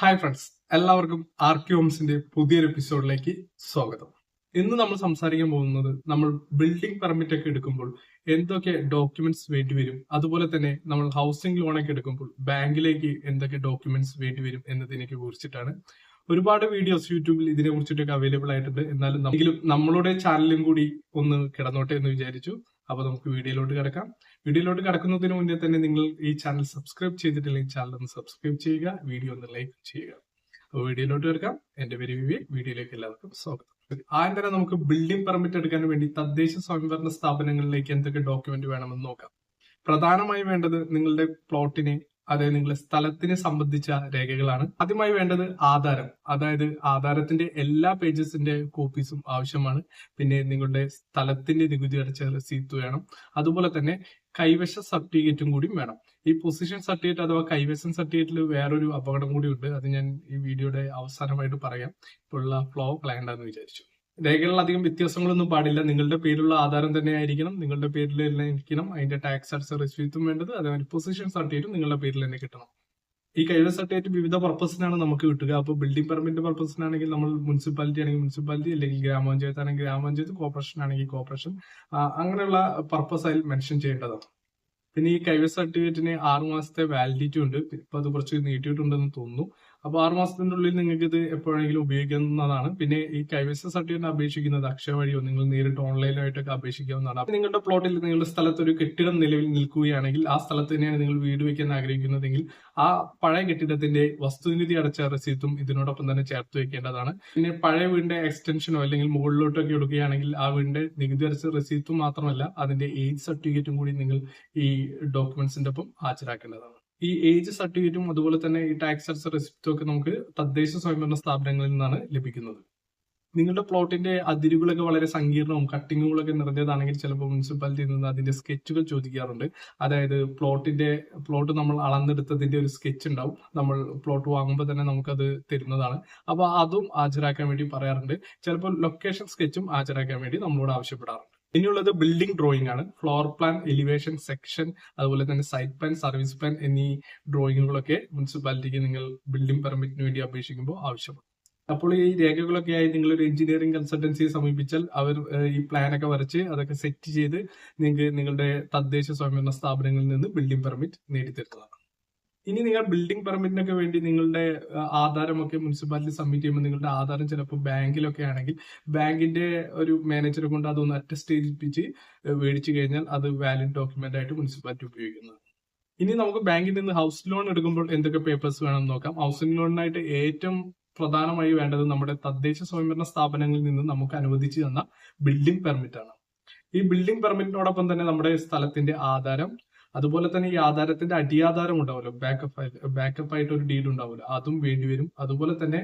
Hi friends എല്ലാവർക്കും ആർക്യോംസിന്റെ പുതിയൊരു എപ്പിസോഡിലേക്ക് സ്വാഗതം. ഇന്ന് നമ്മൾ സംസാരിക്കാൻ പോകുന്നത് നമ്മൾ ബിൽഡിംഗ് പെർമിറ്റ് ഒക്കെ എടുക്കുമ്പോൾ എന്തൊക്കെ ഡോക്യുമെന്റ്സ് വേണ്ടി വരും? അതുപോലെ തന്നെ നമ്മൾ ഹൗസിംഗ് ലോണൊക്കെ എടുക്കുമ്പോൾ ബാങ്കിലേക്ക് എന്തൊക്കെ ഡോക്യുമെന്റ്സ് വേണ്ടി വരും എന്നതിനെ കുറിച്ചിട്ടാണ് ഒരുപാട് വീഡിയോസ് യൂട്യൂബിൽ ഇതിനെ കുറിച്ചിട്ടൊക്കെ അവൈലബിൾ ആയിട്ടുണ്ട്. എന്നാലും നമ്മളുടെ ചാനലും കൂടി ഒന്ന് കിടന്നോട്ടെ എന്ന് വിചാരിച്ചു. അപ്പൊ നമുക്ക് വീഡിയോയിലോട്ട് കിടക്കാം. വീഡിയോയിലോട്ട് കിടക്കുന്നതിന് മുന്നേ തന്നെ നിങ്ങൾ ഈ ചാനൽ സബ്സ്ക്രൈബ് ചെയ്തിട്ടില്ലെങ്കിൽ ചാനൽ ഒന്ന് സബ്സ്ക്രൈബ് ചെയ്യുക വീഡിയോ ഒന്ന് ലൈക്ക് ചെയ്യുക. അപ്പോൾ വീഡിയോയിലോട്ട് കിടക്കാം എന്റെ പേര് വിവേക് വീഡിയോയിലേക്ക് എല്ലാവർക്കും സ്വാഗതം. ആദ്യം തന്നെ നമുക്ക് ബിൽഡിംഗ് പെർമിറ്റ് എടുക്കാൻ വേണ്ടി തദ്ദേശ സ്വയംഭരണ സ്ഥാപനങ്ങളിലേക്ക് എന്തൊക്കെ ഡോക്യുമെന്റ് വേണമെന്ന് നോക്കാം. പ്രധാനമായി വേണ്ടത് നിങ്ങളുടെ പ്ലോട്ടിനെ അതായത് നിങ്ങളുടെ സ്ഥലത്തിനെ സംബന്ധിച്ച രേഖകളാണ്. ആദ്യമായി വേണ്ടത് ആധാരം അതായത് ആധാരത്തിന്റെ എല്ലാ പേജസിന്റെ കോപ്പീസും ആവശ്യമാണ്. പിന്നെ നിങ്ങളുടെ സ്ഥലത്തിന്റെ നികുതി അടച്ച റെസീപ്റ്റ് വേണം. അതുപോലെ തന്നെ കൈവശ സർട്ടിഫിക്കറ്റും കൂടി വേണം. ഈ പൊസിഷൻ സർട്ടിഫിക്കറ്റ് അഥവാ കൈവശം സർട്ടിഫിക്കറ്റിൽ വേറൊരു അപകടം കൂടി ഉണ്ട്. അത് ഞാൻ ഈ വീഡിയോയുടെ അവസാനമായിട്ട് പറയാം. ഇപ്പോഴുള്ള ഫ്ലോ ക്ലയന്റാന്ന് വിചാരിച്ചു. രേഖകളിൽ അധികം വ്യത്യാസങ്ങളൊന്നും പാടില്ല. നിങ്ങളുടെ പേരിലുള്ള ആധാരം തന്നെ ആയിരിക്കണം. നിങ്ങളുടെ പേരിൽ തന്നെ ഇരിക്കണം. അതിന്റെ ടാക്സ് അടച്ച റെസിപ്റ്റും വേണ്ടത്. അതേമാതിരി പൊസിഷൻ സർട്ടിഫിക്കറ്റും നിങ്ങളുടെ പേരിൽ തന്നെ കിട്ടണം. ഈ കൈവശ സർട്ടിഫിക്കറ്റ് വിവിധ പർപ്പസിനാണ് നമുക്ക് കിട്ടുക. അപ്പോൾ ബിൽഡിംഗ് പെർമിറ്റ് പർപ്പസിനാണെങ്കിൽ നമ്മൾ മുനിസിപ്പാലിറ്റി ആണെങ്കിൽ മുനിസിപ്പാലിറ്റി അല്ലെങ്കിൽ ഗ്രാമപഞ്ചായത്ത് ആണെങ്കിൽ ഗ്രാമപഞ്ചായത്ത് കോർപ്പറേഷൻ ആണെങ്കിൽ കോർപ്പറേഷൻ അങ്ങനെയുള്ള പർപ്പസ് അതിൽ മെൻഷൻ ചെയ്യേണ്ടതാണ്. പിന്നെ ഈ കൈവശ സർട്ടിഫിക്കറ്റിന് ആറു മാസത്തെ വാലിഡിറ്റി ഉണ്ട്. ഇപ്പൊ അത് കുറച്ച് നീട്ടിയിട്ടുണ്ടെന്ന് തോന്നുന്നു. അപ്പൊ ആറു മാസത്തിന്റെ ഉള്ളിൽ നിങ്ങൾക്ക് ഇത് എപ്പോഴെങ്കിലും ഉപയോഗിക്കുന്നതാണ് പിന്നെ ഈ കൈവശ സർട്ടിഫിക്കറ്റ് അപേക്ഷിക്കുന്നത് അക്ഷയ വഴിയോ നിങ്ങൾ നേരിട്ട് ഓൺലൈനായിട്ടൊക്കെ അപേക്ഷിക്കാവുന്നതാണ്. നിങ്ങളുടെ പ്ലോട്ടിൽ നിങ്ങളുടെ സ്ഥലത്ത് ഒരു കെട്ടിടം നിലവിൽ നിൽക്കുകയാണെങ്കിൽ ആ സ്ഥലത്ത് തന്നെയാണ് നിങ്ങൾ വീട് വെക്കാൻ ആഗ്രഹിക്കുന്നതെങ്കിൽ ആ പഴയ കെട്ടിടത്തിന്റെ വസ്തുനിധി അടച്ച റെസീപ്റ്റും ഇതിനോടൊപ്പം തന്നെ ചേർത്ത് വെക്കേണ്ടതാണ് പിന്നെ പഴയ വീടിന്റെ എക്സ്റ്റൻഷനോ അല്ലെങ്കിൽ മുകളിലോട്ടൊക്കെ എടുക്കുകയാണെങ്കിൽ ആ വീടിന്റെ നികുതി അടച്ച റെസീപ്റ്റും മാത്രമല്ല അതിന്റെ ഏജ് സർട്ടിഫിക്കറ്റും കൂടി നിങ്ങൾ ഈ ഡോക്യുമെന്റ്സിന്റെ ഒപ്പം ഹാജരാക്കേണ്ടതാണ്. ഈ ഏജ് സർട്ടിഫിക്കറ്റും അതുപോലെ തന്നെ ഈ ടാക്സ് അടച്ച റെസിപ്റ്റും ഒക്കെ നമുക്ക് തദ്ദേശ സ്വയംഭരണ സ്ഥാപനങ്ങളിൽ നിന്നാണ് ലഭിക്കുന്നത്. നിങ്ങളുടെ പ്ലോട്ടിന്റെ അതിരുകളൊക്കെ വളരെ സങ്കീർണവും കട്ടിങ്ങുകളൊക്കെ നിറഞ്ഞതാണെങ്കിൽ ചിലപ്പോൾ മുനിസിപ്പാലിറ്റിയിൽ നിന്ന് അതിന്റെ സ്കെച്ചുകൾ ചോദിക്കാറുണ്ട്. അതായത് പ്ലോട്ടിന്റെ പ്ലോട്ട് നമ്മൾ അളന്നെടുത്തതിന്റെ ഒരു സ്കെച്ച് ഉണ്ടാവും. നമ്മൾ പ്ലോട്ട് വാങ്ങുമ്പോൾ തന്നെ നമുക്കത് തരുന്നതാണ്. അപ്പോൾ അതും ഹാജരാക്കാൻ വേണ്ടി പറയാറുണ്ട്. ചിലപ്പോൾ ലൊക്കേഷൻ സ്കെച്ചും ഹാജരാക്കാൻ വേണ്ടി നമ്മളോട് ആവശ്യപ്പെടാറുണ്ട്. ഇനിയുള്ളത് ബിൽഡിംഗ് ഡ്രോയിങ് ആണ്. ഫ്ലോർ പ്ലാൻ എലിവേഷൻ സെക്ഷൻ അതുപോലെ തന്നെ സൈറ്റ് പ്ലാൻ സർവീസ് പ്ലാൻ എന്നീ ഡ്രോയിങ്ങുകളൊക്കെ മുനിസിപ്പാലിറ്റിക്ക് നിങ്ങൾ ബിൽഡിംഗ് പെർമിറ്റിന് വേണ്ടി അപേക്ഷിക്കുമ്പോൾ ആവശ്യമാണ്. അപ്പോൾ ഈ രേഖകളൊക്കെ ആയി നിങ്ങൾ ഒരു എഞ്ചിനീയറിംഗ് കൺസൾട്ടൻസിയെ സമീപിച്ചാൽ അവർ ഈ പ്ലാൻ ഒക്കെ വരച്ച് അതൊക്കെ സെറ്റ് ചെയ്ത് നിങ്ങൾക്ക് നിങ്ങളുടെ തദ്ദേശ സ്വയംഭരണ സ്ഥാപനങ്ങളിൽ നിന്ന് ബിൽഡിംഗ് പെർമിറ്റ് നേടിത്തരുന്നതാണ്. ഇനി നിങ്ങൾ ബിൽഡിംഗ് പെർമിറ്റിനൊക്കെ വേണ്ടി നിങ്ങളുടെ ആധാരമൊക്കെ മുനിസിപ്പാലിറ്റി സബ്മിറ്റ് ചെയ്യുമ്പോൾ നിങ്ങളുടെ ആധാരം ചിലപ്പോൾ ബാങ്കിലൊക്കെ ആണെങ്കിൽ ബാങ്കിന്റെ ഒരു മാനേജറെ കൊണ്ട് അതൊന്ന് അറ്റസ്റ്റ് ചെയ്യിപ്പിച്ച് മേടിച്ചു കഴിഞ്ഞാൽ അത് വാലിഡ് ഡോക്യുമെന്റ് ആയിട്ട് മുനിസിപ്പാലിറ്റി ഉപയോഗിക്കുന്നത് ഇനി നമുക്ക് ബാങ്കിൽ നിന്ന് ഹൗസ് ലോൺ എടുക്കുമ്പോൾ എന്തൊക്കെ പേപ്പേഴ്സ് വേണം നോക്കാം. ഹൗസിംഗ് ലോണിനായിട്ട് ഏറ്റവും പ്രധാനമായി വേണ്ടത് നമ്മുടെ തദ്ദേശ സ്വയംഭരണ സ്ഥാപനങ്ങളിൽ നിന്ന് നമുക്ക് അനുവദിച്ചു തന്ന ബിൽഡിംഗ് പെർമിറ്റ് ആണ്. ഈ ബിൽഡിംഗ് പെർമിറ്റിനോടൊപ്പം തന്നെ നമ്മുടെ സ്ഥലത്തിന്റെ ആധാരം അതുപോലെ തന്നെ ഈ ആധാരത്തിന്റെ അടിയാധാരം ഉണ്ടാവുമല്ലോ. ബാക്കപ്പ് ബാക്കപ്പ് ആയിട്ട് ഒരു ഡീഡ് ഉണ്ടാവുമല്ലോ. അതും വേണ്ടിവരും അതുപോലെ തന്നെ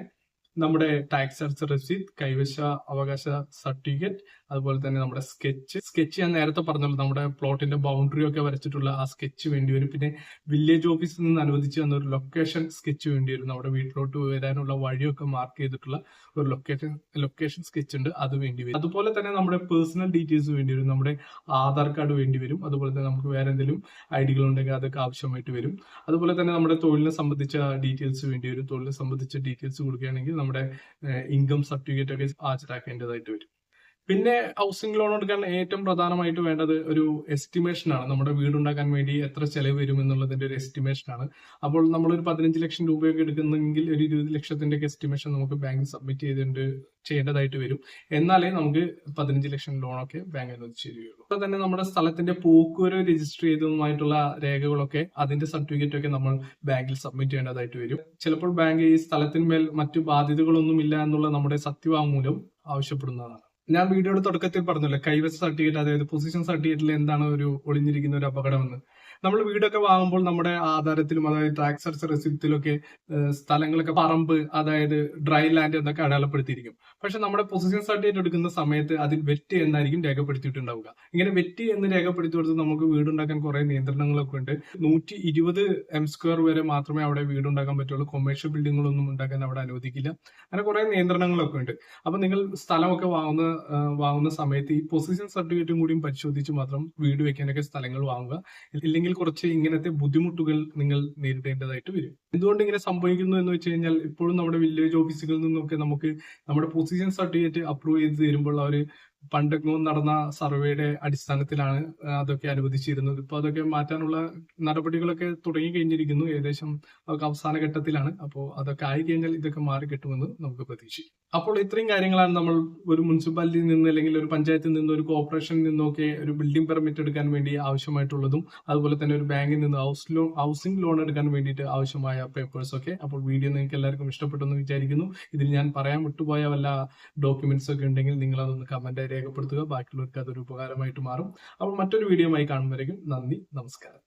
നമ്മുടെ ടാക്സ് അടച്ച റെസീറ്റ് കൈവശ അവകാശ സർട്ടിഫിക്കറ്റ് അതുപോലെ തന്നെ നമ്മുടെ സ്കെച്ച് സ്കെച്ച് ഞാൻ നേരത്തെ പറഞ്ഞല്ലോ നമ്മുടെ പ്ലോട്ടിന്റെ ബൗണ്ടറി ഒക്കെ വരച്ചിട്ടുള്ള ആ സ്കെച്ച് വേണ്ടി വരും. പിന്നെ വില്ലേജ് ഓഫീസിൽ നിന്ന് അനുവദിച്ച് തന്ന ഒരു ലൊക്കേഷൻ സ്കെച്ച് വേണ്ടി വരും നമ്മുടെ വീട്ടിലോട്ട് വരാനുള്ള വഴിയൊക്കെ മാർക്ക് ചെയ്തിട്ടുള്ള ഒരു ലൊക്കേഷൻ ലൊക്കേഷൻ സ്കെച്ച് ഉണ്ട് അത് വേണ്ടി വരും. അതുപോലെ തന്നെ നമ്മുടെ പേഴ്സണൽ ഡീറ്റെയിൽസ് വേണ്ടി വരും. നമ്മുടെ ആധാർ കാർഡ് വേണ്ടി വരും. അതുപോലെ തന്നെ നമുക്ക് വേറെ എന്തെങ്കിലും ഐഡികൾ ഉണ്ടെങ്കിൽ അതൊക്കെ ആവശ്യമായിട്ട് വരും. അതുപോലെ തന്നെ നമ്മുടെ തൊഴിലിനെ സംബന്ധിച്ച ഡീറ്റെയിൽസ് വേണ്ടി വരും. തൊഴിലിനെ സംബന്ധിച്ച ഡീറ്റെയിൽസ് കൊടുക്കുകയാണെങ്കിൽ നമ്മുടെ ഇൻകം സർട്ടിഫിക്കറ്റ് ഒക്കെ ഹാജരാക്കേണ്ടതായിട്ട് വരും. പിന്നെ ഹൗസിംഗ് ലോൺ എടുക്കാൻ ഏറ്റവും പ്രധാനമായിട്ട് വേണ്ടത് ഒരു എസ്റ്റിമേഷൻ ആണ്. നമ്മുടെ വീടുണ്ടാക്കാൻ വേണ്ടി എത്ര ചെലവ് വരും എന്നുള്ളതിന്റെ ഒരു എസ്റ്റിമേഷൻ ആണ്. അപ്പോൾ നമ്മൾ ഒരു പതിനഞ്ച് ലക്ഷം രൂപയൊക്കെ എടുക്കുന്നെങ്കിൽ ഒരു ഇരുപത് ലക്ഷത്തിന്റെ ഒക്കെ എസ്റ്റിമേഷൻ നമുക്ക് ബാങ്കിൽ സബ്മിറ്റ് ചെയ്തിട്ടുണ്ട് ചെയ്യേണ്ടതായിട്ട് വരും. എന്നാലേ നമുക്ക് പതിനഞ്ച് ലക്ഷം ലോണൊക്കെ ബാങ്ക് അനുവദിച്ചു തരികയുള്ളൂ അപ്പോൾ തന്നെ നമ്മുടെ സ്ഥലത്തിന്റെ പോക്കുവരവ് രജിസ്റ്റർ ചെയ്തതുമായിട്ടുള്ള രേഖകളൊക്കെ അതിന്റെ സർട്ടിഫിക്കറ്റ് ഒക്കെ നമ്മൾ ബാങ്കിൽ സബ്മിറ്റ് ചെയ്യേണ്ടതായിട്ട് വരും. ചിലപ്പോൾ ബാങ്ക് ഈ സ്ഥലത്തിന്മേൽ മറ്റു ബാധ്യതകളൊന്നും ഇല്ല എന്നുള്ള നമ്മുടെ സത്യവാങ്മൂലം ആവശ്യപ്പെടുന്നതാണ്. ഞാൻ വീഡിയോയുടെ തുടക്കത്തിൽ പറഞ്ഞല്ലോ കൈവശ സർട്ടിഫിക്കറ്റ് അതായത് പൊസിഷൻ സർട്ടിഫിക്കറ്റിൽ എന്താണ് ഒരു ഒളിഞ്ഞിരിക്കുന്ന ഒരു അപകടമെന്ന്. നമ്മൾ വീടൊക്കെ വാങ്ങുമ്പോൾ നമ്മുടെ ആധാരത്തിലും അതായത് ടാക്സ് റെസിപ്റ്റിലൊക്കെ സ്ഥലങ്ങളൊക്കെ പറമ്പ് അതായത് ഡ്രൈ ലാൻഡ് എന്നൊക്കെ അടയാളപ്പെടുത്തിയിരിക്കും. പക്ഷെ നമ്മുടെ പൊസിഷൻ സർട്ടിഫിക്കറ്റ് എടുക്കുന്ന സമയത്ത് അതിൽ വെറ്റ് എന്നായിരിക്കും രേഖപ്പെടുത്തിയിട്ടുണ്ടാവുക. ഇങ്ങനെ വെറ്റ് എന്ന് രേഖപ്പെടുത്തി കൊടുത്ത് നമുക്ക് വീടുണ്ടാക്കാൻ കുറെ നിയന്ത്രണങ്ങളൊക്കെ ഉണ്ട്. നൂറ്റി ഇരുപത് എം സ്ക്വയർ വരെ മാത്രമേ അവിടെ വീടുണ്ടാക്കാൻ പറ്റുള്ളൂ. കൊമേഴ്ഷ്യൽ ബിൽഡിങ്ങുകളൊന്നും ഉണ്ടാക്കാൻ അവിടെ അനുവദിക്കില്ല. അങ്ങനെ കുറെ നിയന്ത്രണങ്ങളൊക്കെ ഉണ്ട്. അപ്പൊ നിങ്ങൾ സ്ഥലമൊക്കെ വാങ്ങുന്ന വാങ്ങുന്ന സമയത്ത് ഈ പൊസിഷൻ സർട്ടിഫിക്കറ്റും കൂടിയും പരിശോധിച്ച് മാത്രം വീട് വെക്കാനൊക്കെ സ്ഥലങ്ങൾ വാങ്ങുക. ഇല്ലെങ്കിൽ ഇല്ലെങ്കിൽ കുറച്ച് ഇങ്ങനത്തെ ബുദ്ധിമുട്ടുകൾ നിങ്ങൾ നേരിടേണ്ടതായിട്ട് വരും. എന്തുകൊണ്ട് ഇങ്ങനെ സംഭവിക്കുന്നു എന്ന് വെച്ച് കഴിഞ്ഞാൽ ഇപ്പോഴും നമ്മുടെ വില്ലേജ് ഓഫീസുകളിൽ നിന്നൊക്കെ നമുക്ക് നമ്മുടെ പൊസിഷൻ സർട്ടിഫിക്കറ്റ് അപ്രൂവ് ചെയ്ത് തരുമ്പോൾ അവർ പണ്ടൊക്കെ നടന്ന സർവേയുടെ അടിസ്ഥാനത്തിലാണ് അതൊക്കെ അനുവദിച്ചിരുന്നത്. ഇപ്പൊ അതൊക്കെ മാറ്റാനുള്ള നടപടികളൊക്കെ തുടങ്ങി കഴിഞ്ഞിരിക്കുന്നു. ഏകദേശം അതൊക്കെ അവസാന ഘട്ടത്തിലാണ്. അപ്പോൾ അതൊക്കെ ആയി കഴിഞ്ഞാൽ ഇതൊക്കെ മാറി കിട്ടുമെന്ന് നമുക്ക് പ്രതീക്ഷിച്ചു അപ്പോൾ ഇത്രയും കാര്യങ്ങളാണ് നമ്മൾ ഒരു മുനിസിപ്പാലിറ്റിയിൽ നിന്ന് അല്ലെങ്കിൽ ഒരു പഞ്ചായത്തിൽ നിന്ന് ഒരു കോർപ്പറേഷനിൽ നിന്നൊക്കെ ഒരു ബിൽഡിംഗ് പെർമിറ്റ് എടുക്കാൻ വേണ്ടി ആവശ്യമായിട്ടുള്ളതും അതുപോലെ തന്നെ ഒരു ബാങ്കിൽ നിന്ന് ഹൗസ് ലോൺ ഹൗസിംഗ് ലോൺ എടുക്കാൻ വേണ്ടിയിട്ട് ആവശ്യമായ പേപ്പേഴ്സ് ഒക്കെ. അപ്പോൾ വീഡിയോ നിങ്ങൾക്ക് എല്ലാവർക്കും ഇഷ്ടപ്പെട്ടെന്ന് വിചാരിക്കുന്നു. ഇതിൽ ഞാൻ പറയാൻ വിട്ടുപോയ വല്ല ഡോക്യുമെന്റ്സ് ഒക്കെ ഉണ്ടെങ്കിൽ നിങ്ങൾ അതൊന്ന് കമന്റായി രേഖപ്പെടുത്തുക. ബാക്കിയുള്ളവർക്ക് അതൊരു ഉപകാരമായിട്ട് മാറും. അപ്പോൾ മറ്റൊരു വീഡിയോ ആയി കാണുമ്പോഴേക്കും നന്ദി നമസ്കാരം.